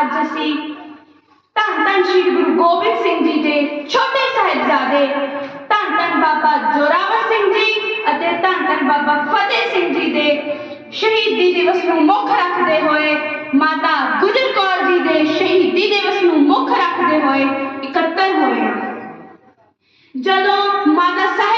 ਅੱਜ ਅਸੀਂ ਧੰਨ ਧੰਨ ਸ਼੍ਰੀ ਗੁਰੂ ਗੋਬਿੰਦ ਸਿੰਘ ਜੀ ਦੇ ਛੋਟੇ ਸਾਹਿਬਜ਼ਾਦੇ ਧੰਨ ਧੰਨ ਬਾਬਾ ਜੋਰਾਵਰ ਸਿੰਘ ਜੀ ਅਤੇ ਧੰਨ ਧੰਨ ਬਾਬਾ ਫਤਿਹ ਸਿੰਘ ਜੀ ਦੇ ਸ਼ਹੀਦੀ ਦਿਵਸ ਨੂੰ ਮੁੱਖ ਰੱਖਦੇ ਹੋਏ ਮਾਤਾ ਗੁਜਰ ਕੌਰ ਜੀ ਦੇ ਸ਼ਹੀਦੀ ਦਿਵਸ ਨੂੰ ਮੁੱਖ ਰੱਖਦੇ ਹੋਏ ਇਕੱਤਰ ਹੋਏ। ਜਦੋਂ ਮਾਤਾ ਸਾਹਿਬ